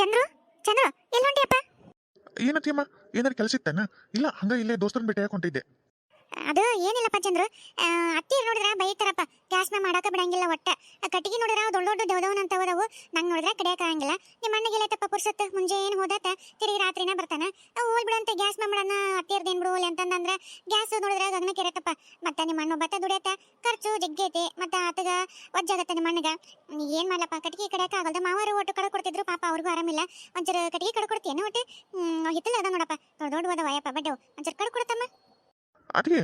ಚಂದ್ರು? ಚಂದ್ರು ಎಲ್ಲಿ ಹೊಂಟಿಯಪ್ಪ ಏನತ್ತಿಯಮ್ಮ ಏನಾರು ಕೆಲಸ ಇತ್ತೇನ? ಇಲ್ಲ ಹಂಗ ಇಲ್ಲೇ ದೋಸ್ತರನ್ನ ಭೇಟಿ ಹಾಕೊಂಡಿದ್ದೆ ಅದು ಏನಿಲ್ಲಪ್ಪ ಚಂದ್ರು. ಅತ್ತಿ ನೋಡಿದ್ರ ಬೈತಾರಪ್ಪ. ಗ್ಯಾಸ್ ಮ್ಯಾಗ ಮಾಡಾಕ ಬಿಡಂಗಿಲ್ಲ ಒಟ್ಟ. ಕಟ್ಟಿಗೆ ನೋಡಿದ್ರ ದೊಡ್ಡ ದೊಡ್ಡ ದವದವನ್ ಅಂತ ಹೋದವು ನಂಗೆ ನೋಡಿದ್ರ ಕಡಿಯಾಕ ಆಗಂಗಿಲ್ಲ. ನಿಮ್ಮ ಅಣ್ಣಗೆಲ್ಲ ತಪ್ಪ ಪುರ್ಸತ್? ಮುಂಜಾನೆ ಹೋದಾತ? ತಿರುಗಿ ರಾತ್ರಿನ ಬರ್ತಾನ. ಹೋಲ್ ಬಿಡಂತ ಗ್ಯಾಸ್ ಮಾಡಣ ಅತ್ತಿಯರ್ದೇನ್ ಬಿಡು ಅಂತಂದ್ರ ಗ್ಯಾಸ್ ನೋಡಿದ್ರ ಗಗನ ಕೆರೆತಪ್ಪ. ಮತ್ತೆ ನಿಮ್ಮ ಅಣ್ಣ ಬತ್ತ ದುಡಿಯತ್ತ ಖರ್ಚು ಜಗ್ಗೈತಿ. ಮತ್ತೆ ಆತಗ ಒಜ್ಜಾಗತ್ತ ನಿಮ್ಮ ಅಣ್ಣಗ. ನೀ ಏನ್ ಮಾಡ್ಲಪ್ಪ? ಕಟ್ಟಿಗೆ ಕಡಿಯಾಕ ಆಗಲ್ದ. ಮಾವಾರು ಒಟ್ಟು ಕಡೆ ಕೊಡ್ತಿದ್ರು. ಪಾಪ ಅವ್ರಿಗೂ ಆರಾಮಿಲ್ಲ. ಒಂಚೂರು ಕಟ್ಟಿಗೆ ಕಡೆ ಕೊಡ್ತೀಯನ ಒಟ್ಟು? ಹಿತ್ತಲ ಅದ ನೋಡಪ್ಪ. ದೊಡ್ಡ ದೊಡ್ಡ ಅದಾವ. ಯಪ್ಪ ಬಡ್ಡವು ಒಂಚೂರು ಕಡೆ ಕೊಡತ್ತಮ್ಮ. ಅದಕ್ಕೆ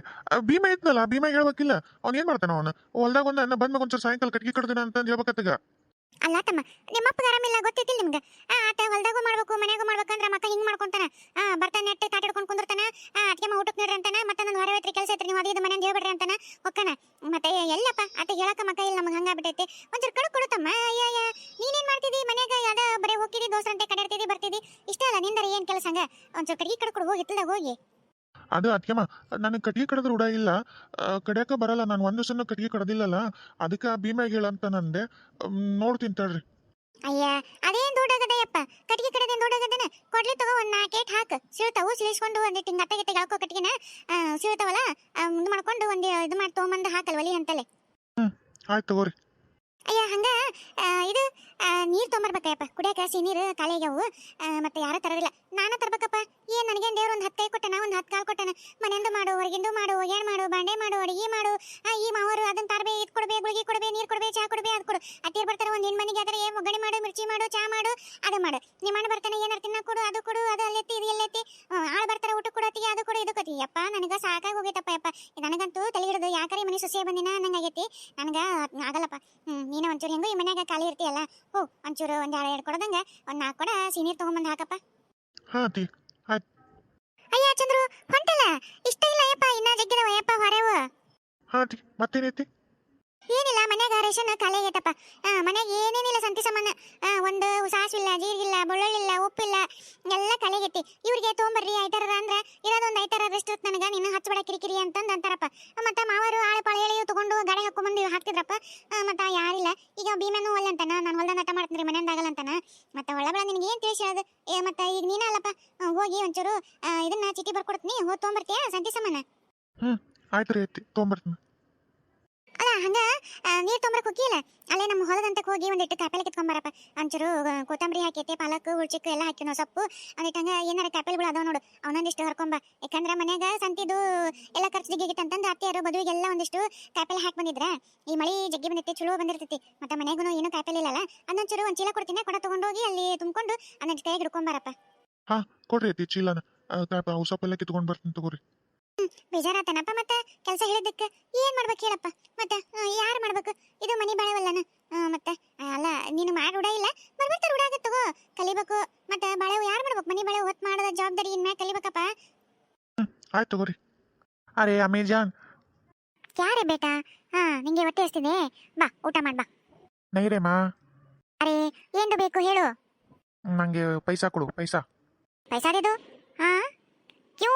ಭೀಮ ಇದ್ನಲ್ಲ ಭೀಮ ಹೇಳ್ಬೇಕಿಲ್ಲ. ಅವ್ನು ಏನ್ ಮಾಡ್ತಾನ ಅವನು? ಹೊಲ್ದಾಗ ಒಂದು ಅನ್ನ ಬಂದ್ಮೇಲೆ ಒಂಚೂರು ಸಾಯಂಕಾಲ ಕಟ್ಗೆ ಕಡ್ದಿನ ಅಂತ ಹೇಳ್ಬೇಕತ್ತಗ. ಅಲ್ಲ ತಮ್ಮ ನಿಮ್ಮಪ್ಪಗೆ ಆರಾಮಿಲ್ಲ ಗೊತ್ತೈತಿಲ್ಲ ನಿಮ್ಗೆ? ಆ ಆತ ಹೊಲ್ದಾಗೂ ಮಾಡ್ಬೇಕು ಮನೆಯಾಗೂ ಮಾಡ್ಬೇಕಂದ್ರೆ ಮಕ್ಕ ಹಿಂಗ್ ಮಾಡ್ಕೊಂತಾನ. ಆ ಬರ್ತಾನೆ ನೆಟ್ಟೆ ತಾಟಿಡ್ಕೊಂಡು ಕುಂದಿರ್ತಾನ. ಆ ಅದಕ್ಕೆ ಊಟಕ್ಕೆ ನೀಡ್ರಿ ಅಂತಾನ. ಮತ್ತೆ ನನ್ನ ಹೊರ ಐತ್ರಿ ಕೆಲಸ ಐತ್ರಿ ನೀವು ಅದು ಇದು ಮನೆ ಹೇಳ್ಬಿಡ್ರಿ ಅಂತಾನ? ಹೊಕ್ಕಣ ಮತ್ತೆ ಎಲ್ಲಪ್ಪ ಅತ್ತೆ ಹೇಳಕ ಮಕ್ಕ ಇಲ್ಲ ನಮಗೆ ಹಂಗಾಗ್ಬಿಟ್ಟೈತಿ ಒಂಚೂರು ಕಡು ಕೊಡುತ್ತಮ್ಮ ಅಯ್ಯ ನೀನೇನ್ ಮಾಡ್ತಿದಿ ಮನೆಗ ಯಾವ್ದ ಬರೀ ಹೋಗಿದಿ ದೋಸ್ರಂತೆ ಕಡೆಡ್ತಿದಿ ಬರ್ತಿದ್ದಿ. ಇಷ್ಟ ಅಲ್ಲ ನಿಂದರೆ ಏನ್ ಕೆಲಸ ಹಂಗ? ಒಂಚೂರು ಕಡಿಗೆ ಕಡ್ಕೊಡು ಹೋಗಿ ಇತ್ತಲ್ದಾಗ ಹೋಗಿ. ಅದು ಅದಕ್ಕೆಮ್ಮ ನನಗೆ ಕಟ್ಗೆ ಕಡದ್ರ ರೂಢ ಇಲ್ಲ. ಕಡ್ಯಾಕ ಬರಲ್ಲ ನಾನು ಒಂದು ಸಣ್ಣ ಕಟ್ಗೆ ಕಡದಿಲ್ಲಲ್ಲ. ಅದಕ್ಕೆ ಭೀಮ್ಯಾಗ ಹೇಳಂತ ನಂದೆ. ನೋಡ್ತೀನಿ ತಡ್ರಿ. ಅಯ್ಯ ಅದೇನ್ ದೊಡ್ಡಗದಯ್ಯಪ್ಪ ಕಟ್ಟಿಗೆ ಕಡದೇನು ದೊಡ್ಡಗದನ ಕೊಡ್ಲಿ ತಗೋ ಒಂದ್ ನಾಲ್ಕೇಟ್ ಹಾಕ್. ಸಿಳ್ತಾವು ಸಿಳಿಸ್ಕೊಂಡು ಒಂದಿಟ್ಟು ಹಿಂಗ್ ಅಟ್ಟೆ ಗಿಟ್ಟೆ ಗಾಳ್ಕೋ ಕಟ್ಟಿಗೆನ. ಸಿಳ್ತಾವಲ್ಲ ಇದು ಮಾಡ್ಕೊಂಡು ಒಂದ್ ಇದು ಮಾಡಿ ತೊಗೊಂಬಂದು ಹಾಕಲ್ ಒಲಿ ಅಂತಲೆ ಆಯ್ತು ತಗೋರಿ. ಅಯ್ಯ ಹಂಗ ಇದು ನೀರು ತೊಗೊಂಬರ್ಬೇಕಯ್ಯಪ್ಪ. ಕುಡಿಯಾಕ ಸಿಹಿ ನೀರು ಖಾಲಿ ಆಗ್ಯಾವು. ಮತ್ತೆ ಯಾರು ತರೋದಿಲ್ಲ. ನಾನು ತರ್ಬೇಕಪ್ಪ. ಏನ್ ನನಗೆ ದೇವ್ರ ಒಂದ್ ಹತ್ತು ಕೈ ಕೊಟ್ಟನ ಒಂದ್ ಹತ್ತು ಕಾಲ್ ಕೊಟ್ಟನ. ಮನೆಯಿಂದ ಮಾಡು ಹೊರಗಿಂದು ಮಾಡು ಏನ್ ಮಾಡು ಬಾಂಡೆ ಮಾಡು ಅಡಿಗೆ ಮಾಡು. ಈ ಮಾವರು ಅದನ್ನ ತರಬೇ ಇದ್ ಕೊಡ್ಬೇ ಗುಳಿಗೆ ಕೊಡ್ಬೇ ನೀರ್ ಕೊಡ್ಬೇ ಚಾ ಕೊಡ್ಬೇ ಅದ್ ಕೊಡು. ಅತ್ತೀರ್ ಬರ್ತಾರೆ ಒಂದ್ ಹೆಣ್ಣು ಮನೆಗೆ ಆದ್ರೆ ಒಗ್ಗರಣೆ ಮಾಡು ಮಿರ್ಚಿ ಮಾಡು ಚಾ ಮಾಡು ಅದು ಮಾಡು. ನಿಮ್ಮ ಅಣ್ಣ ಬರ್ತಾನೆ ಏನಾರು ತಿನ್ನ ಕೊಡು ಅದು ಕೊಡು ಅದು ಅಲ್ಲೆತ್ತಿ ಇದು ಎಲ್ಲೆತ್ತಿ. ಆಳು ಬರ್ತಾರೆ ಊಟ ಕೊಡತ್ತಿಗೆ ಅದು ಕೊಡು ಇದು ಕೊತಿ ಯಪ್ಪ ನನಗೆ ಸಾಕಾಗಿ ಹೋಗೈತಪ್ಪ ಯಪ್ಪ. ನನಗಂತೂ ತಲೆ ಹಿಡಿದು ಯಾಕರೆ ಮನೆ ಸೊಸೆ ಬಂದಿನ ನಂಗಾಗೈತಿ ನನಗೆ ಆಗಲ್ಲಪ್ಪ. ನೀನು ಒಂಚೂರು ಹೆಂಗೋ ಈ ಮನ್ಯಾಗ ಖಾಲಿ ಇರ್ತೀಯಲ್ಲ. ಹೋ ಒಂಚೂರು ಒಂದ್ ಎರಡು ಎರಡು ಕೊಡದಂಗ ಒಂದ್ ನಾಲ್ಕು ಕೊಡ ಸೀನಿಯರ್ ತಗೊಂಬಂದ್ ಹಾಕಪ್ಪ. ಹಾ ತಿ ಆಯ್ತು. ಅಯ್ಯ ಚಂದ್ರು ಹೊಂಟಲ್ಲ? ಇಷ್ಟ ಇಲ್ಲ ಯಪ್ಪ ಇನ್ನ ಜಗ್ಗಿದವ ಯಪ್ಪ ಹೊರೆವು. ಹಾ ಮತ್ತೆ ಮತ್ತೇನೈತಿ ಏನಿಲ್ಲ ಮನ್ಯಾಗ ಮನೆಗೆ ಏನೇನಿಲ್ಲ ಸಂತಿ ಸಾಮಾನು. ಒಂದು ಸಾಸಿವಿಲ್ಲ ಜೀರಿಗಿಲ್ಲ ಬೆಳ್ಳುಳ್ಳಿಲ್ಲ, ಉಪ್ಪಿಲ್ಲ, ಎಲ್ಲ ಖಾಲಿ ಆಗೈತಿ ಇವ್ರಿಗೆ ತೊಗೊಂಬರ್ರಿ ಐತಾರ ಅಂದ್ರ ಇರೋದೊಂದು ಐತಾರ ರೆಸ್ಟ್ ಇರುತ್ತೆ ನಿನ್ನ ನೀನು ಹಚ್ಚಬೇಡ ಕಿರಿಕಿರಿ ಅಂತಂದು ಅಂತಾರಪ್ಪ. ಮತ್ತ ಮಾವರು ಆಳೆ ಪಾಳೆ ಹೇಳಿ ತಗೊಂಡು ಗಾಡಿ ಹಾಕೊಂಬಂದು ಹಾಕ್ತಿದ್ರಪ್ಪ. ಮತ್ತೆ ಯಾರಿಲ್ಲ. ಈಗ ಭೀಮನು ಒಲ್ಲ ಅಂತಾನ, ನಾನು ಹೊಲ್ದ ನಟ ಮಾಡ್ತೀನಿ ಮನೆಯಿಂದ ಆಗಲ್ಲ ಅಂತಾನ. ಮತ್ತೆ ಒಳಬಳ ನಿನಗೆ ಏನ್ ತಿಳಿಸಿ ಹೇಳೋದು? ಮತ್ತ ಈಗ ನೀನ ಅಲ್ಲಪ್ಪ ಹೋಗಿ ಒಂಚೂರು ಇದನ್ನ ಚೀಟಿ ಬರ್ಕೊಡ್ತೀನಿ, ಹೋಗಿ ತೊಗೊಂಬರ್ತೀಯ ಸಂತಿ ಸಾಮಾನ? ಆಯ್ತು ರೀ, ಐತಿ, ತೊಗೊಂಬರ್ತೀನಿ. ಅಲ್ಲ, ಹಂಗ ನೀರ್ ತೊಂಬರಕ್ ಹೋಗಿಲ್ಲ ಅಲ್ಲೇ ನಮ್ಮ ಹೊಲದಂತಕ್ಕೆ ಹೋಗಿ ಒಂದಿಟ್ಟು ಕಾಯಿಪಲ್ಲೆ ಕಿತ್ಕೊಂಬರಪ್ಪ ಒಂಚೂರು ಕೊತ್ತಂಬರಿ ಹಾಕೈತೆ ಪಾಲಕ್ ಹುಳ್ಚಿಕ್ಕು ಎಲ್ಲ ಹಾಕಿ ನಾವು ಸೊಪ್ಪು. ಒಂದಿಟ್ಟು ಏನಾರ ಕಾಯಿಪಲ್ಲೆಗಳು ಅದಾವ ನೋಡು. ಅವನೊಂದಿಷ್ಟು ಹರ್ಕೊಂಬ ಯಾಕಂದ್ರ ಮನ್ಯಾಗ ಸಂತಿದು ಎಲ್ಲ ಖರ್ಚು ಜಗ್ಗಿಗಿತ್ತು ಅಂತಂದು ಅತ್ತೆಯರು ಎಲ್ಲ ಒಂದಿಷ್ಟು ಕಾಯಿಪಲ್ಲೆ ಹಾಕಿ ಬಂದಿದ್ರ. ಈ ಮಳಿ ಜಗ್ಗಿ ಬಂದಿತ್ತು ಚಲೋ ಬಂದಿರ್ತೈತಿ. ಮತ್ತೆ ಮನೆಗೂ ಏನು ಕಾಯಿಪಲ್ಲೆ ಇಲ್ಲಲ್ಲ. ಅದೊಂಚೂರು ಒಂದ್ ಚೀಲ ಕೊಡ್ತೀನಿ? ಕೊಡ ತಗೊಂಡೋಗಿ ಅಲ್ಲಿ ತುಂಬಿಕೊಂಡು ಅದನ್ನ ಕೈಗೆ ಹಿಡ್ಕೊಂಬರಪ್ಪ ಹಾ, ಕೊಡ್ರಿ ಐತಿ ಚೀಲನ. ಸೊಪ್ಪೆಲ್ಲ ಕಿತ್ಕೊಂಡು ಬರ್ತೀನಿ ತಗೋರಿ. ಬೇಜಾರಾತನಪ್ಪ ಮತ್ತ? ಕೆಲಸ ಹೇಳಿದ್ದಕ್ಕ. ಏನ್ ಮಾಡ್ಬೇಕು ಹೇಳಪ್ಪ? ಮತ್ತ ಯಾರು ಮಾಡ್ಬೇಕು? ಇದು ಮನಿ ಬಾಳೆವಲ್ಲನ ಮತ್ತ ಅಲ್ಲ ನೀನು ಮಾಡಿ ರೂಢ ಇಲ್ಲ? ಬರ್ಬರ್ತ ರೂಢ ತಗೋ. ಕಲಿಬೇಕು. ಮತ್ತ ಬಾಳೆವು ಯಾರು ಮಾಡ್ಬೇಕು? ಮನಿ ಬಾಳೆವು ಹೊತ್ ಮಾಡೋದ ಜವಾಬ್ದಾರಿ ಇನ್ಮ್ಯಾಗ ಕಲಿಬೇಕಪ್ಪ? ಆಯ್ತು ತಗೋರಿ. ಅರೆ ಅಮೇಜಾನ್. ಯಾರೇ ಬೇಟಾ? ಹಾ ನಿಂಗೆ ಹೊಟ್ಟೆ ಹಸ್ತಿದೆ. ಬಾ ಊಟ ಮಾಡ್ ಬಾ. ನೈರೇ ಮಾ ಅರೆ ಏನು ಬೇಕು ಹೇಳು. ನಂಗೆ ಪೈಸಾ ಕೊಡು ಪೈಸಾ. ಪೈಸಾ ದೇದು ಹಾ ಕ್ಯೂ?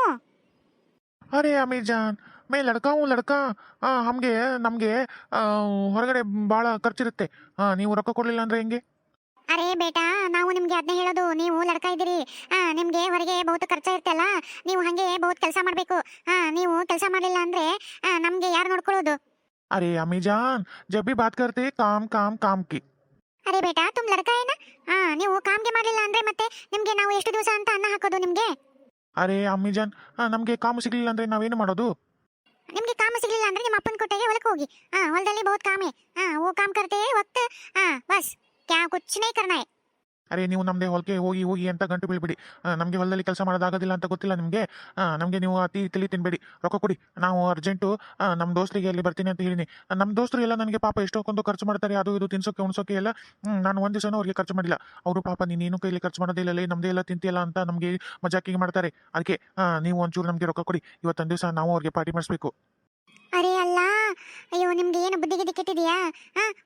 ಅರೆ ಅಮೆಜಾನ್ ಮೇ ಲಡ್ಕಾ ಹ್ಞೂ ಲಡ್ಕಾ. ನಮಗೆ ನಮಗೆ ಹೊರಗಡೆ ಭಾಳ ಖರ್ಚಿರುತ್ತೆ. ಹಾಂ ನೀವು ರೊಕ್ಕ ಕೊಡಲಿಲ್ಲ ಅಂದ್ರೆ ಹೆಂಗೆ? ಅರೆ ಬೇಟಾ ನಾವು ನಿಮ್ಗೆ ಅದನ್ನ ಹೇಳೋದು. ನೀವು ಲಡ್ಕ ಇದ್ದೀರಿ. ನಿಮ್ಗೆ ಹೊರಗೆ ಬಹುತ ಖರ್ಚ ಇರ್ತಲ್ಲ ನೀವು ಹಂಗೆ ಬಹುತ ಕೆಲಸ ಮಾಡಬೇಕು. ನೀವು ಕೆಲಸ ಮಾಡಲಿಲ್ಲ ಅಂದ್ರೆ ನಮ್ಗೆ ಯಾರು ನೋಡ್ಕೊಳ್ಳೋದು? ಅರೆ ಅಮಿಜಾನ್ ಜಬ್ ಬಾತ್ ಕರ್ತಿ ಕಾಮ್ ಕಾಮ್ ಕಾಮ್ ಕಿ. ಅರೆ ಬೇಟಾ ತುಮ್ ಲಡ್ಕ ಏನ? ನೀವು ಕಾಮ್ಗೆ ಮಾಡಲಿಲ್ಲ ಅಂದ್ರೆ ಮತ್ತೆ ನಿಮ್ಗೆ ನಾವು ಎಷ್ಟು ದಿವಸ ಅಂತ ಅನ್ನ ಹಾಕೋದು ನಿಮ್ಗೆ? ಅರೆ, ಅಮ್ಮಿಜಾನ್ ನಮಗೆ ಕಾಮು ಸಿಗಲಿಲ್ಲ ಅಂದ್ರೆ ನಾವೇನು ಮಾಡೋದು? ನಿಮಗೆ ಕಾಮ ಸಿಗಲಿಲ್ಲ ಅಂದ್ರೆ ನಿಮ್ಮ ಅಪ್ಪನ ಕೊಟ್ಟೆಗೆ ಹೊಲಕ್ಕೆ ಹೋಗಿ. ಹಾಂ ಹೊಲದಲ್ಲಿ ಬಹುತ್ ಕಾಮೆ. ಹಾಂ ಓ, ಕಾಮ್ ಕರ್ತೆ ವಕ್ತ ಹಾಂ ಬಸ್. ಕ್ಯಾ, ಕುಚ್ಚನೇ ಕರ್ನಾಯ್ ಅರೆ, ನೀವು ನಮ್ಮದೇ ಹೊಲಕ್ಕೆ ಹೋಗಿ ಹೋಗಿ ಅಂತ ಗಂಟು ಬೀಳ್ಬೇಡಿ. ನಮಗೆ ಹೊಲದಲ್ಲಿ ಕೆಲಸ ಮಾಡೋದಾಗೋದಿಲ್ಲ ಅಂತ ಗೊತ್ತಿಲ್ಲ ನಿಮಗೆ? ನಮಗೆ ನೀವು ಅತಿ ತಿಳಿ ತಿನ್ಬೇಡಿ. ರೊಕ್ಕ ಕೊಡಿ. ನಾವು ಅರ್ಜೆಂಟು ನಮ್ಮ ದೋಸ್ತರಿಗೆ ಅಲ್ಲಿ ಬರ್ತೀನಿ ಅಂತ ಹೇಳಿನಿ. ನಮ್ಮ ದೋಸ್ತರು ಎಲ್ಲ ನನಗೆ ಪಾಪ ಎಷ್ಟೊಂದು ಖರ್ಚು ಮಾಡ್ತಾರೆ. ಅದು ಇದು ತಿನ್ಸೋಕೆ, ಉಣ್ಸೋಕೆ ಎಲ್ಲ ನಾನು ಒಂದು ದಿವಸನೂ ಅವ್ರಿಗೆ ಖರ್ಚು ಮಾಡಿಲ್ಲ. ಅವರು ಪಾಪ ನೀನೇನು ಕೈಲಿ ಖರ್ಚು ಮಾಡೋದಿಲ್ಲ ನಮ್ದೇ ಎಲ್ಲ ತಿಂತಿಯಲ್ಲ ಅಂತ ನಮಗೆ ಮಜಾಕಿಗೆ ಮಾಡ್ತಾರೆ. ಅದಕ್ಕೆ ನೀವು ಒಂಚೂರು ನಮಗೆ ರೊಕ್ಕ ಕೊಡಿ. ಇವತ್ತೊಂದು ದಿವಸ ನಾವು ಅವ್ರಿಗೆ ಪಾರ್ಟಿ ಮಾಡಿಸ್ಬೇಕು. ಅರೆ ಅಲ್ಲ, ಅಯ್ಯೋ, ನಿಮ್ಗೆ ಏನು ಬುದ್ಧಿಗೆ ಕೆಟ್ಟಿದೆಯಾ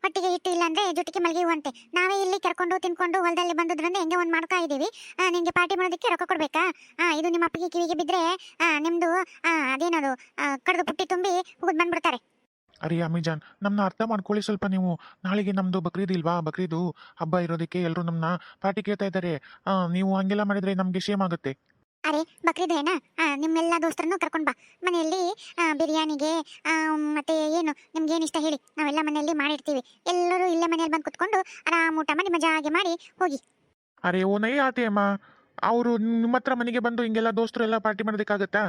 ಹೊಟ್ಟಿಗೆ ಇಟ್ಟು ಇಲ್ಲ ಅಂದ್ರೆ ಜುಟ್ಟಿಗೆ ಮಲಗಿ ಹೂವಂತೆ ನಾವೇ ಇಲ್ಲಿ ಕರ್ಕೊಂಡು, ತಿನ್ಕೊಂಡು ಹೊಲದಲ್ಲಿ ಬಂದದ್ರಿಂದ ಹೆಂಗೆ ಒಂದು ಮಾಡ್ತಾ ಇದ್ದೀವಿ. ನಿಂಗೆ ಪಾರ್ಟಿ ಮಾಡೋದಕ್ಕೆ ರೊಕ್ಕ ಕೊಡ್ಬೇಕಾ? ಇದು ನಿಮ್ಮ ಅಪ್ಪಿಗೆ ಕಿವಿಗೆ ಬಿದ್ರೆ ನಿಮ್ಮದು ಅದೇನದು ಕಡ್ದು ಪುಟ್ಟಿ ತುಂಬಿ ಹೋಗುದ್ ಬಂದ್ಬಿಡ್ತಾರೆ. ಅರಿ ಅಮಿಜಾನ್ ನಮ್ಮನ್ನ ಅರ್ಥ ಮಾಡ್ಕೊಳ್ಳಿ ಸ್ವಲ್ಪ ನೀವು. ನಾಳೆಗೆ ನಮ್ಮದು ಬಕ್ರೀದ್ ಇಲ್ವಾ ಬಕ್ರೀದು? ಹಬ್ಬ ಇರೋದಕ್ಕೆ ಎಲ್ಲರೂ ನಮ್ಮನ್ನ ಪಾರ್ಟಿ ಕೇಳ್ತಾ ಇದ್ದಾರೆ. ನೀವು ಹಂಗೆಲ್ಲ ಮಾಡಿದರೆ ನಮಗೆ ಶೇಮ್ ಆಗುತ್ತೆ. ಅರೆ ಬಕ್ರೀದೇನ ನಿಮ್ಮೆಲ್ಲ ದೋಸ್ತರನ್ನು ಕರ್ಕೊಂಡು ಬಾ. ಮನೆಯಲ್ಲಿ ಬಿರಿಯಾನಿಗೆ ಮತ್ತೆ ಏನು, ನಿಮ್ಗೆ ಏನು ಇಷ್ಟ ಹೇಳಿ. ನಾವೆಲ್ಲ ಮನೆಯಲ್ಲಿ ಮಾಡಿರ್ತೀವಿ. ಎಲ್ಲರೂ ಇಲ್ಲೇ ಮನೆಯಲ್ಲಿ ಬಂದು ಕುತ್ಕೊಂಡು ಆರಾಮ ಊಟ ಮಾಡಿ, ಮಜಾ ಆಗಿ ಮಾಡಿ ಹೋಗಿ. ಅರೆ, ಓ, ನೈ ಆತೆ ಅವರು ನಿಮ್ಮ ಹತ್ರ ಮನೆಗೆ ಬಂದು ಹಿಂಗೆಲ್ಲ ದೋಸ್ತರು ಎಲ್ಲ ಪಾರ್ಟಿ ಮಾಡೋದಕ್ಕಾಗತ್ತಾ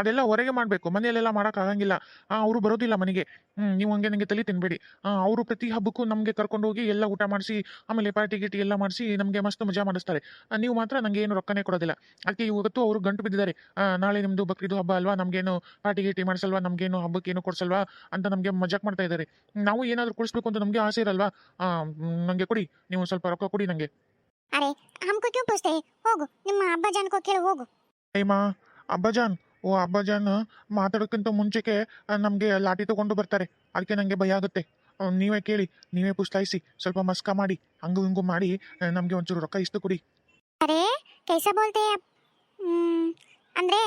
ಅದೆಲ್ಲ ಹೊರಗೆ ಮಾಡಬೇಕು. ಮನೆಯಲ್ಲೆಲ್ಲ ಮಾಡೋಕ್ಕಾಗಂಗಿಲ್ಲ ಅವರು ಬರೋದಿಲ್ಲ ಮನೆಗೆ. ಹ್ಞೂ ನೀವು ಹಂಗೆ ನನಗೆ ತಲೆ ತಿನ್ಬೇಡಿ. ಅವರು ಪ್ರತಿ ಹಬ್ಬಕ್ಕೂ ನಮಗೆ ಕರ್ಕೊಂಡು ಹೋಗಿ ಎಲ್ಲ ಊಟ ಮಾಡಿಸಿ, ಆಮೇಲೆ ಪಾರ್ಟಿ ಗೀಟಿ ಎಲ್ಲ ಮಾಡಿಸಿ ನಮಗೆ ಮಸ್ತ್ ಮಜಾ ಮಾಡಿಸ್ತಾರೆ. ನೀವು ಮಾತ್ರ ನನಗೆ ಏನು ರೊಕ್ಕನೇ ಕೊಡೋದಿಲ್ಲ. ಅದಕ್ಕೆ ಇವತ್ತು ಅವರು ಗಂಟು ಬಿದ್ದಿದ್ದಾರೆ. ನಾಳೆ ನಿಮ್ಮದು ಬಕ್ರೀದು ಹಬ್ಬ ಅಲ್ವಾ? ನಮಗೇನು ಪಾರ್ಟಿ ಗೀಟಿ ಮಾಡಿಸಲ್ವಾ? ನಮಗೇನು ಹಬ್ಬಕ್ಕೆ ಏನು ಕೊಡ್ಸಲ್ವಾ? ಅಂತ ನಮಗೆ ಮಜಾಕ್ ಮಾಡ್ತಾ ಇದ್ದಾರೆ. ನಾವು ಏನಾದರೂ ಕೊಡಿಸ್ಬೇಕು ಅಂತ ನಮಗೆ ಆಸೆ ಇರಲ್ವಾ? ನನಗೆ ಕೊಡಿ. ನೀವು ಸ್ವಲ್ಪ ರೊಕ್ಕ ಕೊಡಿ ನನಗೆ ಅರೆ ಹಮ್ಕೋ ಕ್ಯೂ ಪೂछते ಹೋಗು ನಿಮ್ಮ ಅಬ್ಬ ಜಾನ್ಕೋ ಕೇಳು ಹೋಗು. ಏಮಾ ಅಬ್ಬಜಾನ್ ಓ ಅಬ್ಬಜಾನ್ ಮಾತಾಡೋಕ್ಕಿಂತ ಮುಂಚೆಗೆ ನಮಗೆ ಲಾಠಿ ತಗೊಂಡು ಬರ್ತಾರೆ. ಅದಕ್ಕೆ ನನಗೆ ಭಯ ಆಗುತ್ತೆ. ನೀವೇ ಕೇಳಿ ನೀವೇ ಪುಸ್ತಾಯಿಸಿ ಸ್ವಲ್ಪ ಮಸ್ಕ ಮಾಡಿ ಹಂಗು ಹಿಂಗು ಮಾಡಿ ನಮಗೆ ಒಂಚೂರು ರೊಕ್ಕ ಇಷ್ಟು ಕೊಡಿ ಅರೆ ಕೆಲಸ ಬೋಲ್ತೆ ಅಂದ್ರೆ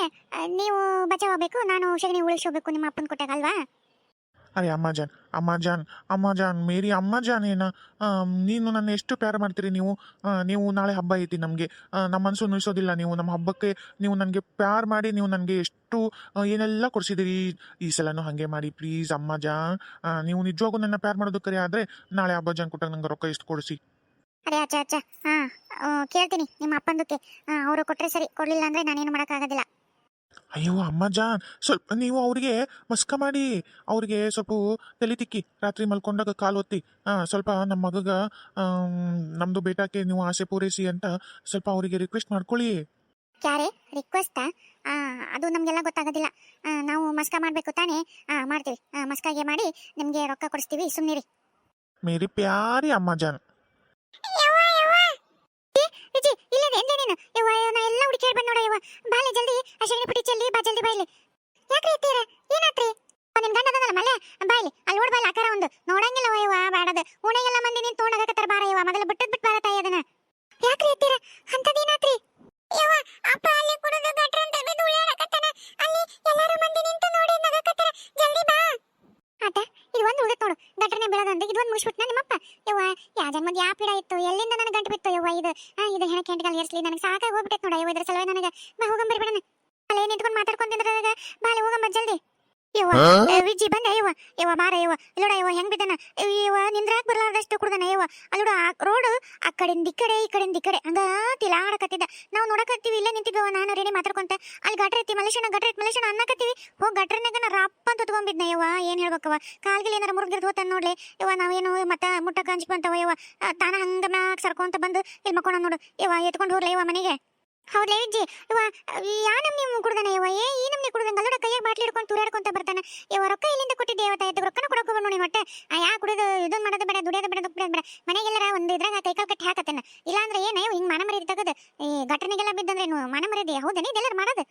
ನೀವು ಬಚಾವಬೇಕು ನಾನು ಶಗಣಿ ಉಳಿಸೋಬೇಕು ನಿಮ್ಮ ಅಪ್ಪನ ಕೊಟ್ಟಾಗಲ್ವಾ ಅರೆ ಅಮ್ಮಜಾನ್ ಅಮ್ಮ ಜಾನ್ ಮೇರಿ ಅಮ್ಮಜಾನ್ ಏನ ನೀನು ನನ್ನ ಎಷ್ಟು ಪ್ಯಾರ ಮಾಡ್ತೀರಿ ನೀವು? ನೀವು ನಾಳೆ ಹಬ್ಬ ಐತಿ ನಮಗೆ. ನಮ್ಮ ಮನಸ್ಸು ನುಯಿಸೋದಿಲ್ಲ ನೀವು. ನಮ್ಮ ಹಬ್ಬಕ್ಕೆ ನೀವು ನನಗೆ ಪ್ಯಾರ್ ಮಾಡಿ ನೀವು ನನಗೆ ಎಷ್ಟು ಏನೆಲ್ಲ ಕೊಡಿಸಿದಿರಿ? ಈ ಸಲನೂ ಹಾಗೆ ಮಾಡಿ ಪ್ಲೀಸ್ ಅಮ್ಮ ಜಾನ್. ನೀವು ನಿಜವಾಗೂ ನನ್ನ ಪ್ಯಾರ್ ಮಾಡೋದಕ್ಕರೆ ಆದರೆ ನಾಳೆ ಅಬ್ಬಜಾನ್ ಕೊಟ್ಟಾಗ ನಂಗೆ ರೊಕ್ಕ ಎಷ್ಟು ಕೊಡಿಸಿ? ಅರೆ ಅಚ್ಚ ಅಚ್ಚ. ಹಾಂ ಕೇಳ್ತೀನಿ ನಿಮ್ಮ ಅಪ್ಪಂದಕ್ಕೆ. ಅವರು ಕೊಟ್ಟರೆ ಸರಿ, ಕೊಡಲಿಲ್ಲ ಅಂದ್ರೆ ನಾನೇನು ಮಾಡೋಕ್ಕಾಗೋದಿಲ್ಲ. ಅಯ್ಯೋ ಅಮ್ಮಜಾನ್ ಸ್ವಲ್ಪ ನೀವು ಅವರಿಗೆ ಮಸ್ಕ ಮಾಡಿ. ಅವ್ರಿಗೆ ಸ್ವಲ್ಪ ತಲೆ ತಿಕ್ಕಿ. ರಾತ್ರಿ ಮಲ್ಕೊಂಡಾಗ ಕಾಲು ಒತ್ತಿ. ಆ, ಸ್ವಲ್ಪ ನಮ್ಮ ಮಗಗ ನಮ್ಮದು ಬೇಟಾಕ್ಕೆ ನೀವು ಆಸೆ ಪೂರೈಸಿ ಅಂತ ಸ್ವಲ್ಪ ಅವರಿಗೆ ರಿಕ್ವೆಸ್ಟ್ ಮಾಡ್ಕೊಳ್ಳಿ. ಕ್ಯಾರೆ ರಿಕ್ವೆಸ್ಟಾ ಅದು ನಮಗೆಲ್ಲ ಗೊತ್ತಾಗೋದಿಲ್ಲ. ನಾವು ಮಸ್ಕ ಮಾಡಬೇಕು ತಾನೇ? ಆ, ಮಾಡ್ತೀವಿ. ಆ, ಮಸ್ಕಾಗೆ ಮಾಡಿ ನಿಮಗೆ ರೊಕ್ಕ ಕೊಡಿಸ್ತೀವಿ. ಸುಮ್ಮನಿರಿ ಮೇರಿ ಪ್ಯಾರಿ ಅಮ್ಮಜಾನ್ ಇಲ್ಲದೆ ಎಂದೆ ನೀನು ಯವ್ವ ನಾ ಎಲ್ಲ ಹುಡುಕಿ ಬಂದ್ ನೋಡ ಯವ್ವ. ಬಾಲೆ ಜಲ್ದಿ. ಆ ಶಗಣಿ ಪುಟಿ ಚೆಲ್ಲಿ, ಬಾ ಜಲ್ದಿ ಬಾಯ್ಲಿ ಯಾಕ್ರಿ ಎತ್ತೀರ? ಏನಾತ್ರಿ? ನಿನ್ ಗಂಡ ಅದನಲ್ಲ ಮಲೆ ಬಾಯ್ಲಿ ಅಲ್ಲಿ ನೋಡ್ ಬಾಯ್ಲಿ ಆಕಾರ ಒಂದು. ನೋಡಂಗಿಲ್ಲ ಯವ್ವ, ಬ್ಯಾಡದ. ಓಣೆಗೆಲ್ಲ ಮಂದಿ ನಿನ್ ತೋಣಗಕತ್ತಾರ ಬಾರ ಯವ್ವ. ಮೊದಲು ಬಿಟ್ಟದ್ ಬಿಟ್ಟು ಬಾರ ತಾಯಿ ಅದನ್ನ. ಯಾಕ್ರಿ ಎತ್ತೀರ? ಅಂತದೇನಾತ್ರಿ ಯವ್ವ, ಅಪ್ಪ ಅಲ್ಲಿ ಕುಡಿದು ಗಟ್ರ ಅಂತ ಬಿದ್ದು ಉಳಿಯಾಡಕತ್ತಾನ ಅಲ್ಲಿ ಎಲ್ಲಾರು ಮಂದಿ ನಿಂತು ನೋಡಿ ನಗಕತ್ತಾರ ಜಲ್ದಿ ಬಾ ಆತ ಇದು ಒಂದು ಉಳಿದತ್ ನೋಡು ಗಟ್ರನೆ ಬೀಳೋದೊಂದು ಇದೊಂದು ಮುಗಿಸ್ಬಿಟ್ನ ನಿಮ್ಮಪ್ಪ ಯವ್ವ ಯಾ ಜನ್ಮದ ಯಾ ಪೀಡ ಇತ್ತು ಎಲ್ಲಿಂದ ನನಗೆ ಗಂಟು ಬಿತ್ತು ಯವ್ವ ಇದು ಆ, ಇದು ಹೆಣ ಕೆಂಟಗಾಲ ಏರ್ಸ್ಲಿ ನನಗೆ ಸಾಕಾಗಿ ಹೋಗ್ಬಿಟ್ಟೈತೆ ನೋಡ ಯವ್ವ ಇದ್ರ ಸಲುವಾಗಿ ನನಗೆ ಬಾ ಹೋಗಂಬರಿ ಬಿಡಣ ಅಲ್ಲೇ ನಿಂತ್ಕೊಂಡು ಮಾತಾಡ್ಕೊಂತಿದ್ರಾಗ ಬಾಲೆ ಹೋಗಂಬ ಜಲ್ದಿ ಯವ್ವ ಏ, ವಿಜ್ಜಿ ಬಂದೆ ಅಯ್ಯವ ಯವ್ವ ಬಾರ ಯವ್ವ ಇಲ್ಲೋಡ ಯವ್ವ ಹೆಂಗ್ ಬಿದ್ದಾನ? ಯವ್ವ ನಿಂದ್ರಾಕ್ ಬರ್ಲಾರ್ದಷ್ಟು ಕುಡ್ದನ ಯವ್ವ ಅಲ್ಲೋಡ ಆ ರೋಡ್ ಆ ಕಡೆಯಿಂದ ಈ ಕಡೆ ಈ ಕಡೆಯಿಂದ ಈ ಕಡೆ. ಹಂಗ ತಿಲಾಡಕತ್ತಿದ್ದ ನಾವು ನೋಡಕತ್ತೀವಿ ಇಲ್ಲೇ ನಿಂತಿದ್ವಿ ನಾನು ರೇಣಿ ಮಾತಾಡ್ಕೊಂತ. ಅಲ್ಲಿ ಗಟ್ರ ಐತಿ ಮಲೇಶನ ಗಟ್ರ ಐತಿ ಮಲೇಶನ ಅನ್ನಕತ್ತೀವಿ. ಹೋಗಿ ಗಟ್ರನಾಗ ನಾ ರಪ್ಪ ಅಂತ ತುತ್ಕೊಂಡ್ಬಿದ್ನ ಯವ್ವ ಏನ್ ಹೇಳ್ಬೇಕವ ಕಾಲ್ಗಿಲ್ ಏನಾರ ಮುರುಗಿರ್ದು ಹೋತನ್ ನೋಡ್ಲಿ. ಯವ್ವ ನಾವೇನು ಮತ್ತ ಮುಟ್ಟಕ್ಕೆ ಹಂಚ್ ಬಂತವ ಯವ್ವ ತಾನ ಹಂಗ ಮ್ಯಾಕ್ ಸರ್ಕೊಂತ ಬಂದು ಇಲ್ಲಿ ಮಕ್ಕೊಂಡ ನೋಡು. ಯವ್ವ ಎತ್ಕೊಂಡು ಹೋಗ್ಲಿ ಯವ್ವ ಮನೆಗೆ. ಹೌದ್ಲೇ ವಿಜ್ಜಿ? ಇವ ಯಾ ನಮ್ನಿ ಕುಡ್ದಾನ ಯವ್ವ? ಏ, ಈ ನಮ್ನಿ ಕುಡ್ದಂಗ ಅಲ್ಲೋಡ ಕೈಯಾಗ ಬಾಟ್ಲಿ ಹಿಡ್ಕೊಂಡು ತೂರಾಡ್ಕೊಂತ ಬರ್ತಾನ. ಯವ್ವ, ರೊಕ್ಕ ಎಲ್ಲಿಂದ ಕೊಟ್ಟಿದ್ದೆ ಯವ್ವ ತಾಯಿ? ರೊಕ್ಕನ ಕೊಡಕ್ಕೆ ಬಂದು ನೋಡಿ ಆ, ಯಾ ಕುಡಿದು ಇದನ್ ಮಾಡೋದು ಬೇಡ, ದುಡಿಯೋದು ಬೇಡ ದುಡ್ಡು ಬೇಡ. ಮನೆಗೆಲ್ಲರ ಒಂದು ಇದ್ರಾಗ ಕೈ ಕಟ್ಟಿ ಹಾಕತ್ತೇನ. ಇಲ್ಲಾಂದ್ರೆ ಏನ ಇವ್ ಹಿಂಗ್ ಮನ ಮರ್ಯಾದೆ ತಗದು. ಈ ಘಟನೆಗೆಲ್ಲ ಬಿದ್ದಂದ್ರೆ ನೀವು ಮನ ಮರ್ಯಾದೆ? ಹೌದೇನೆ ಇದೆಲ್ಲರೂ ಮಾಡೋದು?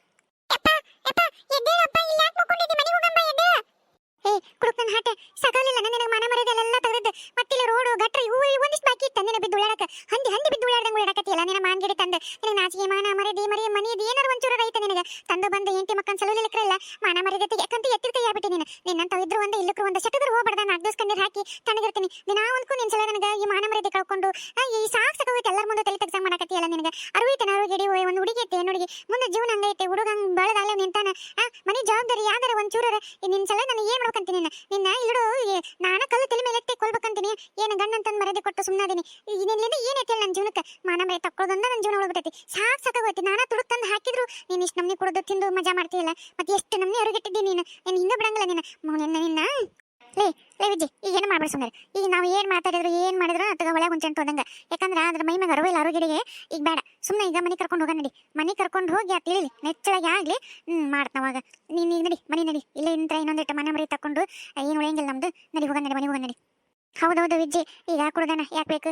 ಏ, ಕುಡುಕ್ ನನ್ನ ಹಾಟೆ. ಸಕಾಲಿಲ್ಲ ನನಗೆ ಮಾನ ಮರ್ಯಾದೆಲ್ಲ ತೆಗೆದದ್ದು ಮತ್ತಿಲ್ಲ ರೋಡು ಗಟ್ರ ಇವು ಒಂದಿಷ್ಟು ಬಾಕಿ ಇತ್ತ ನಿನ್ನ ಬಿದ್ದು ಉಳ್ಳಾಡಕ ಹಂದಿ ಹಂದಿ ಬಿದ್ದು ಉಳ್ಳಾಡ್ದಂಗೆ ಉಳ್ಳಾಡಕತ್ತಿಲ್ಲ ನಿನ್ನ ಮಾನ್ಗಿಡಿ ತಂದೆ ನಿನಗೆ ನಾಚಿಕೆ ಮಾನ ಮರ್ಯಾದೆ ಮರಿ ಮನಿ ಇದು ಏನಾರು ಒಂಚೂರು ರೈತ ನಿನಗೆ ತಂದು ಬಂದು ಎಂಟಿ ಮಕ್ಕನ್ ಸಲುಲಿಕ್ರಲ್ಲ ಮಾನ ಮರ್ಯಾದೆ ಯಾಕಂತ ಎತ್ತಿದ ಕೈ ಆಗ್ಬಿಟ್ಟು ನೀನು ನಿನ್ನಂತ ಇದ್ರು ಒಂದು ಇಲ್ಲಕ್ರು ಒಂದು ಸೆಟದ್ರು ಹೋಗ್ಬಾರ್ದ ನಾಲ್ಕು ದಿವಸ ಕಣ್ಣೀರು ಹಾಕಿ ತಣ್ಣಗಿರ್ತೀನಿ ದಿನ ಒಂದ್ಕು ನಿನ್ ಸಲ ನನಗೆ ಈ ಮಾನ ಮರ್ಯಾದೆ ಕಳ್ಕೊಂಡು ಆ, ಈ ಸಾಕ್ ಸಾಕೋಗೈತೆ ಎಲ್ಲರ ಮುಂದೆ ತಲೆ ತೆಗ್ಸಂಗ್ ಮಾಡಕತ್ತಿಯಲ್ಲ ನಿನಗೆ ಅರುವೈತೆ ಅರುಗಿಡಿ ಒಂದು ಹುಡುಗಿ ಐತೆ ಹೆಣ್ಣು ಹುಡುಗಿ ಮುಂದೆ ಜೀವನ ಹಂಗೈತೆ ಹುಡುಗ ಹಂಗ್ ಬೆಳೆದಾለ ನಿಂತಾನ ಆ ಜವಾಬ್ದಾರಿ ಯಾವ್ದಾರ ಒಂಚೂರ ನಿನ್ ಸಲ ನಾನು ಏನ್ ಮಾಡ್ಬೇಕಂತೀನಿ ನಿನ್ನ? ನಿನ್ನ ಇಲ್ಲಡು ನಾನ ಕಲ್ಲು ತಲೆ ಮೇಲೆ ಎತ್ತಿ ಕೊಲ್ಬೇಕಂತೀನಿ. ಏನು ಗಂಡ ಅಂತಂದ್ ಮರ್ಯಾದೆ ಕೊಟ್ಟು ಸುಮ್ಮನಾದೀನಿ ಇದನ್ನಿಂದ ಏನ್ ಎತ್ತಿಲ್ಲ ನನ್ನ ಜೀವನಕ್ಕೆ? ಮಾನ ಮರ್ಯಾದೆ ತಕ್ಕೊಳ್ಳೋದಂದ ನನ್ನ ಜೀವನ ಉಳ್ಬಿಟ್ಟೈತಿ ಸಾಕ್ ಸಾಕಾಗೋಯ್ತಿ. ನಾನ ತುಡುಕ್ ತಂದು ಹಾಕಿದ್ರು. ನೀನ್ ಇಷ್ಟು ನಮ್ನಿ ಕುಡಿದು ತಿಂದು ಮಜಾ ಮಾಡ್ತೀಯಲ್ಲ? ಮತ್ತೆ ಎಷ್ಟು ನಮ್ನಿ ಹೊರಗಿಟ್ಟಿದ್ದೀನಿ ನೀನು? ನೀನು ಹಿಂಗೆ ಬಿಡಂಗಿಲ್ಲ ನಿನ್ನ ಮ- ನಿನ್ನ ನಿನ್ನ ಲೇ ಲೇ ವಿಜಿ, ಈಗ ಏನು ಮಾಡ್ಬೇಕು ಸುಂದರ ಈಗ ನಾವು ಏನು ಮಾತಾಡಿದ್ರು, ಏನು ಮಾಡಿದ್ರು ಅಥವಾ ಒಳಗೆ ಹುಂಚಂಟು ಹೋದಂಗೆ ಯಾಕಂದ್ರೆ ಅದ್ರ ಮೈ ಮ್ಯಾಗ ಅರವಿಲ್ಲ ಆರೋಗ್ಯಡಿಗೆ ಈಗ ಬೇಡ. ಸುಮ್ಮನೆ ಈಗ ಮನೆ ಕರ್ಕೊಂಡು ಹೋಗ ನಡಿ. ಮನೆ ಕರ್ಕೊಂಡು ಹೋಗಿ ಆ ತಿಳಿಲಿ. ನೆಚ್ಚಳಗೆ ಆಗಲಿ. ಹ್ಮ್ ಮಾಡ್ತಾವಾಗ ನೀನ್ ಈಗ ನಡಿ ಮನೆ ನಡಿ. ಇಲ್ಲೇ ಇಂತ್ರ ಇನ್ನೊಂದಿಟ್ಟು ಮನೆ ಮರಿ ತಕೊಂಡು ಏನು ಉಳಿಯಂಗಿಲ್ಲ ನಮ್ದು. ನಡಿ ಹೋಗ ನಡಿ ಮನೆ ಹೋಗೋಣ ನಡಿ. ಹೌದೌದು ವಿಜ್ಜಿ. ಈಗ ಕುಡ್ದನ, ಯಾಕೆ ಬೇಕು?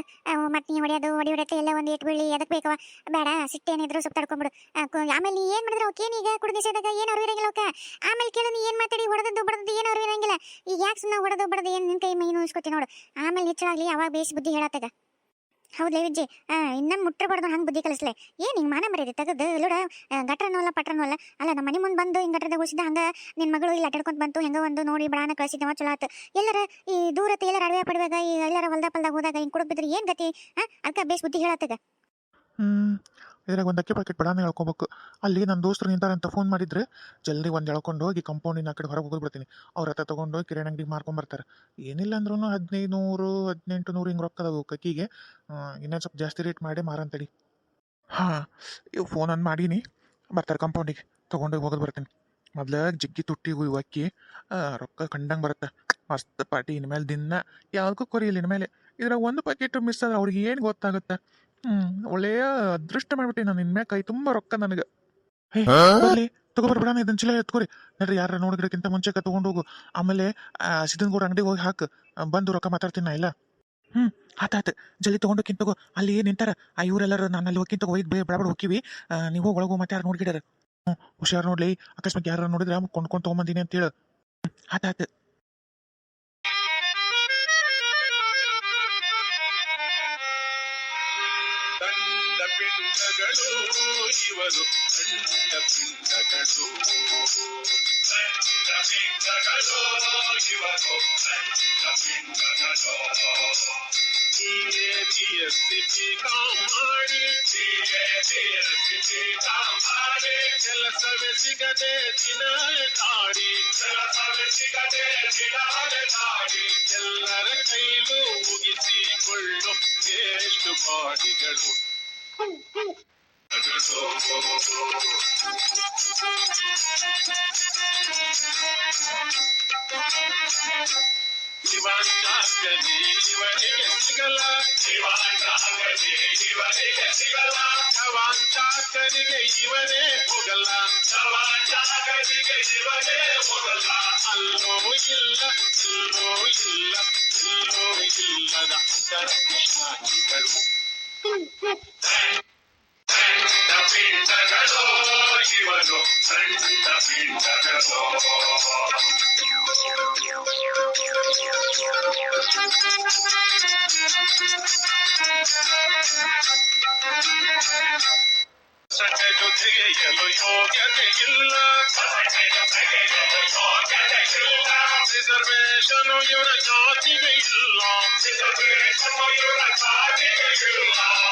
ಮತ್ತೆ ನೀ ಹೊಡೆಯೋದು, ಹೊಡಿ, ಹೊಡೆಯುತ್ತೆ, ಎಲ್ಲ ಒಂದು ಇಟ್ಟು ಬೀಳಿ ಅದಕ್ಕೆ ಬೇಕವ? ಬೇಡ, ಸಿಟ್ಟೇನಿದ್ರು ಸುತ್ತ ತಡ್ಕೊಂಬಿಡು ಆಮೇಲೆ ನೀ ಏನು ಮಾಡಿದ್ರೆ ಓಕೆ? ಈಗ ಕುಡ್ದಿಸಿದಾಗ ಏನು ಅವ್ರು ಇರಂಗಿಲ್ಲ ಅವಕ್ಕ? ಆಮೇಲೆ ಕೇಳು, ನೀ ಏನು ಮಾತಾಡಿ? ಹೊಡೆದದ್ದು ಬಡದ್ದು ಏನು ಅವ್ರು ಇರಂಗಿಲ್ಲ? ಈಗ ಯಾಕೆ ಸುಮ್ಮನೆ ಹೊಡೆದು ಬಡದು ಏನು ನಿನ್ನ ಕೈ ಮೈ ನೋಯಿಸ್ಕೊತಿ ನೋಡು. ಆಮೇಲೆ ನಿಚ್ಚಳಾಗ್ಲಿ ಅವಾಗ ಬೇಸ್ ಬುದ್ಧಿ ಹೇಳತ್ತಾಗ. ಹೌದ್ಲೇ ವಿಜ್ಜಿ. ಇನ್ನ ಮುಟ್ಟಬಾರ್ದು ಹಂಗೆ ಬುದ್ಧಿ ಕಲಿಸ್ಲೆ. ಏನ್ ಹಿಂಗ್ ಮಾನ ಮರ್ಯಾದೆ ತೆಗೆದು? ಲೋಡ ಗಟ್ರನೂ ಅಲ್ಲ ಪಟ್ರನೂ ಅಲ್ಲ ಅಲ್ಲ ನಮ್ಮ ಮನೆ ಮುಂದೆ ಬಂದು ಹಿಂಗ್ ಗಟ್ರದಾಗ ಉಳಿಸಿದ ಹಂಗ ನಿನ್ ಮಗಳು ಇಲ್ಲಿ ಅಡ್ಡಾಡ್ಕೊಂತ ಬಂತು, ಹೆಂಗೋ ಒಂದು ನೋಡಿ ಬಿಡಾನ ಕಳಿಸಿದವ ಚಲೋ ಆತು. ಎಲ್ಲರ ಈ ದೂರತ್ತೆ ಎಲ್ಲರ ಅಡವೆ ಪಡುವಾಗ, ಈ ಎಲ್ಲರ ಹೊಲ್ದ ಪಲ್ದಾಗ ಹೋದಾಗ ಹಿಂಗ್ ಕುಡಕ್ ಬಿದ್ರಿ ಏನ್ ಗತಿ? ಹಾ ಅದಕ್ಕೆ ಬೇಸ್ ಬುದ್ಧಿ ಹೇಳತ್ತಗ. ಇದ್ರಾಗ ಒಂದು ಅಕ್ಕಿ ಪ್ಯಾಕೆಟ್ ಬಡಾನೆ ಹೇಳ್ಕೊಬೇಕು ಅಲ್ಲಿ ನನ್ನ ದೋಸ್ತರು ನಿಂತಾರ ಅಂತ ಫೋನ್ ಮಾಡಿದ್ರೆ ಜಲ್ದಿ ಒಂದು ಎಳ್ಕೊಂಡು ಹೋಗಿ ಕಂಪೌಂಡಿನ ಆ ಕಡೆ ಹೊರಗೆ ಹೋಗ್ಬಿಡ್ತೀನಿ. ಅವ್ರ ಹತ್ರ ತಗೊಂಡು ಹೋಗಿ ಕಿರಾಣಿ ಅಂಗಡಿಗೆ ಮಾರ್ಕೊಂಬರ್ತಾರೆ ಏನಿಲ್ಲ ಅಂದ್ರೂ ಹದಿನೈದು ನೂರು ಹದಿನೆಂಟು ನೂರು ಹಿಂಗೆ ರೊಕ್ಕ ಅದಾವು ಕಕ್ಕಿಗೆ ಇನ್ನೊಂದು ಸ್ವಲ್ಪ ಜಾಸ್ತಿ ರೇಟ್ ಮಾಡಿ ಮಾರಂತಡಿ ಹಾಂ, ಇವು ಫೋನನ್ನು ಮಾಡೀನಿ. ಬರ್ತಾರೆ ಕಂಪೌಂಡಿಗೆ ತೊಗೊಂಡೋಗಿ ಹೋಗೋದು ಬರ್ತೀನಿ. ಮೊದ್ಲು ಜಿಗ್ಗಿ ತುಟ್ಟಿ ಹೂ ಅಕ್ಕಿ. ರೊಕ್ಕ ಕಂಡಂಗೆ ಬರುತ್ತೆ. ಮಸ್ತ್ ಪಾರ್ಟಿ ಇನ್ಮೇಲೆ ದಿನ. ಯಾವುದಕ್ಕೂ ಕೊರಿಯಿಲ್ಲ ಇನ್ಮೇಲೆ. ಇದ್ರಾಗ ಒಂದು ಪ್ಯಾಕೆಟ್ ಮಿಸ್ ಆದ್ರೆ ಅವ್ರಿಗೆ ಏನು ಗೊತ್ತಾಗುತ್ತೆ? ಹ್ಮ್. ಒಳ್ಳೆಯ ಅದೃಷ್ಟ ಮಾಡ್ಬಿಟ್ಟೆ ನಾನು. ಇನ್ಮ್ಯಾಕ ಕೈ ತುಂಬಾ ರೊಕ್ಕ ನನಗೆ. ತಗೋಬರ್ಬೇಡ ಇದನ್ನ ಚೀಲ ಎತ್ಕೋರಿ. ನಡ್ರಿ ಯಾರ ನೋಡಿದ್ರಕ್ಕಿಂತ ಮುಂಚೆ ತಗೊಂಡು ಹೋಗು. ಆಮೇಲೆ ಸಿದ್ಧನ್ ಗೌಡ ಅಂಗಡಿಗೆ ಹೋಗಿ ಹಾಕು. ಬಂದು ರೊಕ್ಕ ಮಾತಾಡ್ತೀನಿ ನಾ ಇಲ್ಲ? ಹ್ಮ್ ಆತಾತ ಜಲ್ದಿ ತಗೊಂಡೋಕಿಂತ ತಗೋ. ಅಲ್ಲಿ ನಿಂತಾರ? ಆ ಇವರೆಲ್ಲರೂ ನಾನು ಅಲ್ಲಿ ಹೋಗಿಂತ ಹೋಗಿ ಬಡಬಡ ಹೋಗಿವಿ ನೀವು ಒಳಗು ಮತ್ತೆ ಯಾರು ನೋಡ್ಗಿಡಾರ? ಹ್ಞೂ ಹುಷಾರು ನೋಡ್ಲಿ. ಅಕಸ್ಮಾತ್ ಯಾರು ನೋಡಿದ್ರೆ ಕೊಂಡ್ಕೊಂಡು ತೊಗೊಂಬಂದಿನಿ ಹೇಳು. ಹ್ಮ್, ಆತಾತ ತಂಡ ಪಿಂಡಗಳು ಇವರು ತಂಡ ಪಿಂಡಗಳು ತಂಡ ಪಿಂಡಗಳು ಇವರು ತಂಡ ಪಿಂಡಗಳು ಹೀಗೆ ಬಿಎಸ್ಸಿ ಮಾಡಿ ಹೀಗೆ ಬಿಎಸ್ಸಿ ಮಾಡಿ ಕೆಲಸವೇ ಸಿಗದೆ ದಿನ ದಾಡಿ ಕೆಲಸವೇ ಸಿಗದೆ ದಿನ ದಾಡಿ ಎಲ್ಲರ ಕೈಲೂ ಮುಗಿಸಿಕೊಳ್ಳು ಎಷ್ಟು ಬಾಡಿಗಳು ಶಿವಾಚಾರ್ಯಜಿ ಇವರಿಗೆ ಸಿಗಲ್ಲ ಶಿವಾಚಾರ್ಯಜಿ ಇವರಿಗೆ ಸಿಗಲ್ಲ ಶವಾಚಾರ್ಯರಿಗೆ ಇವರೇ ಹೋಗಲ್ಲ ಶವಾಚಾರ್ಯರಿಗೆ ಇವರೇ ಹೋಗಲ್ಲ ಅಲ್ಲೋ ಇಲ್ಲ ಇಲ್ಲೋ ಇಲ್ಲ ಇಲ್ಲೋ ಇಲ್ಲದ ಅಂತರ್ಕೃಷ್ಣಾಜಿಗಳು Reservation, you're a naughty girl. Reservation, you're a naughty girl.